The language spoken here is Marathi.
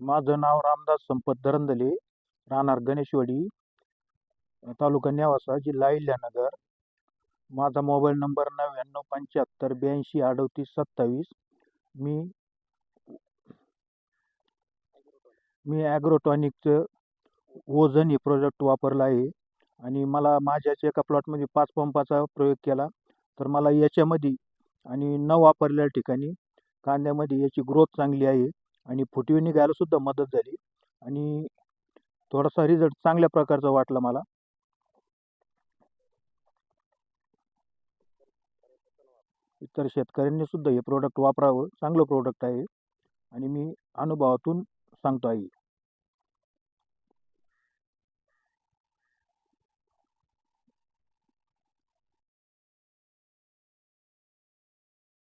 माझं नाव रामदास संपत दरंदले राहणार गणेशवाडी तालुका नेवासा जिल्हा इल्यानगर माझा मोबाईल नंबर नव्याण्णव पंच्याहत्तर ब्याऐंशी अडतीस सत्तावीस. मी मी ॲग्रोटॉनिकचं ओझन हे प्रोडक्ट वापरलं आहे आणि मला माझ्याच एका प्लॉटमध्ये पाच पंपाचा प्रयोग केला. तर मला याच्यामध्ये आणि न वापरलेल्या ठिकाणी कांद्यामध्ये याची ग्रोथ चांगली आहे. आणि फुटवे निघायला सुद्धा मदत झाली. आणि थोडासा रिझल्ट चांगल्या प्रकारचा वाटला मला. इतर शेतकऱ्यांनी सुद्धा हे प्रोडक्ट वापरावं. चांगलं प्रोडक्ट आहे. आणि मी अनुभवातून सांगतो आहे